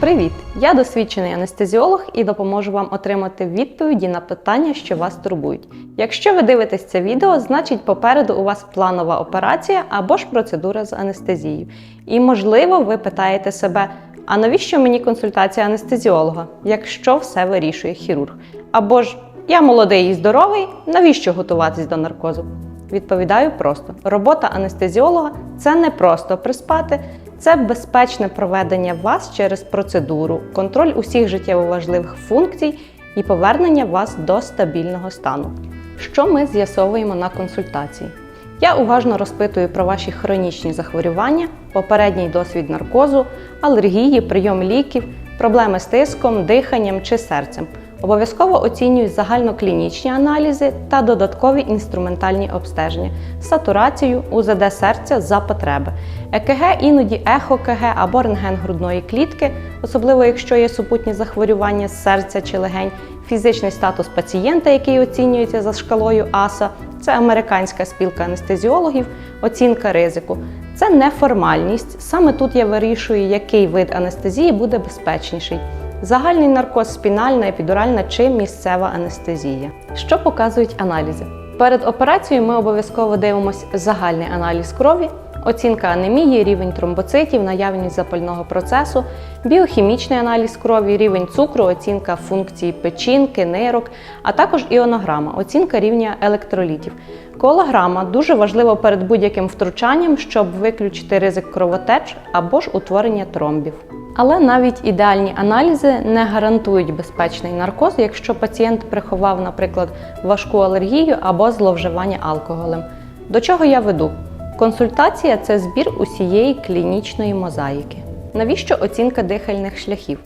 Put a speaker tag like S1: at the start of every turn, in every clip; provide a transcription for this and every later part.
S1: Привіт! Я досвідчений анестезіолог і допоможу вам отримати відповіді на питання, що вас турбують. Якщо ви дивитесь це відео, значить попереду у вас планова операція або ж процедура з анестезією. І можливо, ви питаєте себе, а навіщо мені консультація анестезіолога, якщо все вирішує хірург? Або ж я молодий і здоровий, навіщо готуватись до наркозу? Відповідаю просто: робота анестезіолога це не просто приспати, це безпечне проведення вас через процедуру, контроль усіх життєво важливих функцій і повернення вас до стабільного стану. Що ми з'ясовуємо на консультації? Я уважно розпитую про ваші хронічні захворювання, попередній досвід наркозу, алергії, прийом ліків, проблеми з тиском, диханням чи серцем. Обов'язково оцінюю загальноклінічні аналізи та додаткові інструментальні обстеження, сатурацію, УЗД серця за потреби, ЕКГ, іноді ехо-КГ або рентген грудної клітки, особливо якщо є супутні захворювання з серця чи легень, фізичний статус пацієнта, який оцінюється за шкалою АСА, це американська спілка анестезіологів, оцінка ризику. Це неформальність. Саме тут я вирішую, який вид анестезії буде безпечніший. Загальний наркоз, спінальна, епідуральна чи місцева анестезія. Що показують аналізи? Перед операцією ми обов'язково дивимося загальний аналіз крові, оцінка анемії, рівень тромбоцитів, наявність запального процесу, біохімічний аналіз крові, рівень цукру, оцінка функції печінки, нирок, а також іонограма, оцінка рівня електролітів. Колаграма дуже важлива перед будь-яким втручанням, щоб виключити ризик кровотеч або ж утворення тромбів. Але навіть ідеальні аналізи не гарантують безпечний наркоз, якщо пацієнт приховав, наприклад, важку алергію або зловживання алкоголем. До чого я веду? Консультація це збір усієї клінічної мозаїки. Навіщо оцінка дихальних шляхів?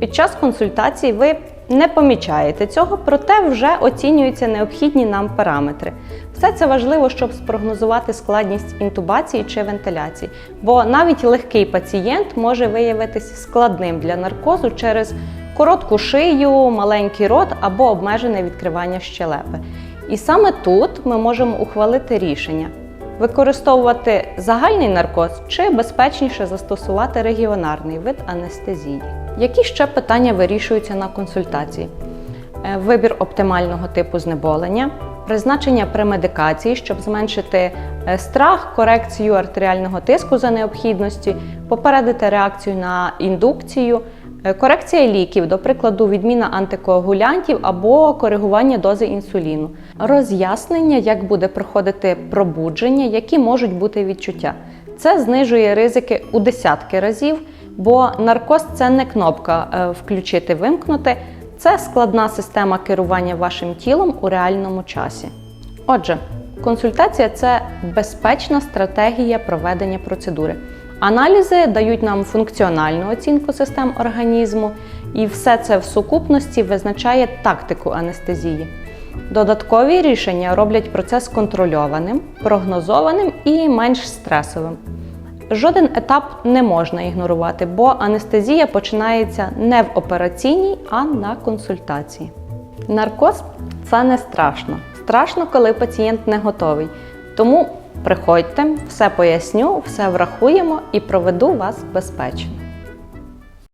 S1: Під час консультації ви не помічаєте цього, проте вже оцінюються необхідні нам параметри. Все це важливо, щоб спрогнозувати складність інтубації чи вентиляції, бо навіть легкий пацієнт може виявитись складним для наркозу через коротку шию, маленький рот або обмежене відкривання щелепи. І саме тут ми можемо ухвалити рішення. Використовувати загальний наркоз чи безпечніше застосувати регіонарний вид анестезії. Які ще питання вирішуються на консультації? Е, Вибір оптимального типу знеболення, призначення премедикації, щоб зменшити е, страх, корекцію артеріального тиску за необхідності, попередити реакцію на індукцію, корекція ліків, до прикладу, відміна антикоагулянтів або коригування дози інсуліну, роз'яснення, як буде проходити пробудження, які можуть бути відчуття. Це знижує ризики у десятки разів, бо наркоз це не кнопка е, включити, вимкнути. Це складна система керування вашим тілом у реальному часі. Отже, консультація це безпечна стратегія проведення процедури. Аналізи дають нам функціональну оцінку систем організму, і все це в сукупності визначає тактику анестезії. Додаткові рішення роблять процес контрольованим, прогнозованим і менш стресовим. Жоден етап не можна ігнорувати, бо анестезія починається не в операційній, а на консультації. Наркоз це не страшно. Страшно, коли пацієнт не готовий. Тому приходьте, все поясню, все врахуємо і проведу вас безпечно.